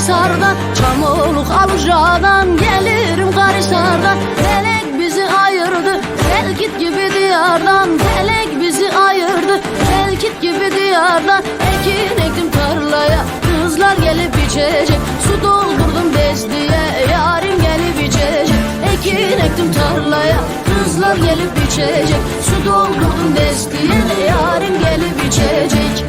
Karahisar'dan Çamoluk Aluca'dan Gelirim Karahisar'dan Felek bizi ayırdı Telkit gibi diyardan. Felek bizi ayırdı Telkit gibi diyardan. Ekin ektim tarlaya Kızlar gelip içecek. Su doldurdum bezdiye Yarim gelip içecek. Ekin ektim tarlaya Kızlar gelip içecek. Su doldurdum destiye Yarim gelip içecek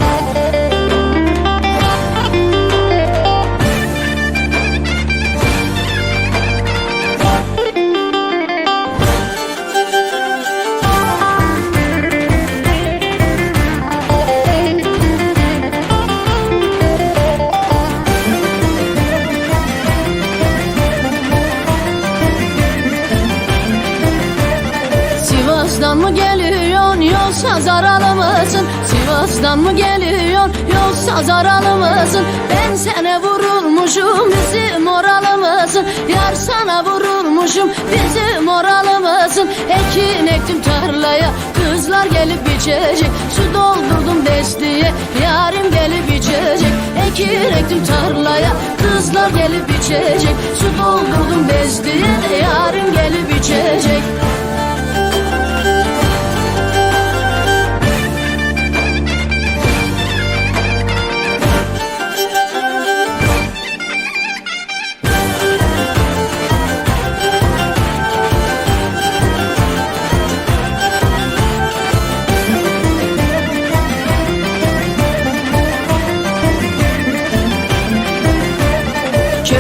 yoksa zaralı mısın? Sivas'tan mı geliyorsun yoksa zaralı mısın? Ben sana vurulmuşum bizim oralı mısın? Yar sana vurulmuşum bizim oralı mısın? Ekin ektim tarlaya kızlar gelip içecek Su doldurdum destiye yarim gelip içecek Ekin ektim tarlaya kızlar gelip içecek Su doldurdum destiye yarim gelip içecek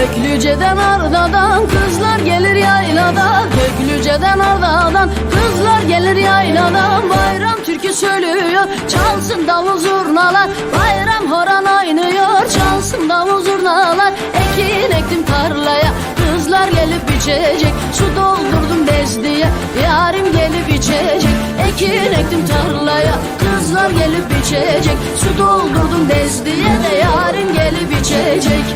Köklüceden ardadan kızlar gelir yaylada. Köklüceden ardadan kızlar gelir yaylada. Bayram türkü söylüyor çalsın davul zurnalar. Bayram horan oynuyor çalsın davul zurnalar. Ekin ektim tarlaya kızlar gelip içecek. Su doldurdum destiye yarim gelip içecek. Ekin ektim tarlaya kızlar gelip içecek. Su doldurdum destiye de yarim gelip içecek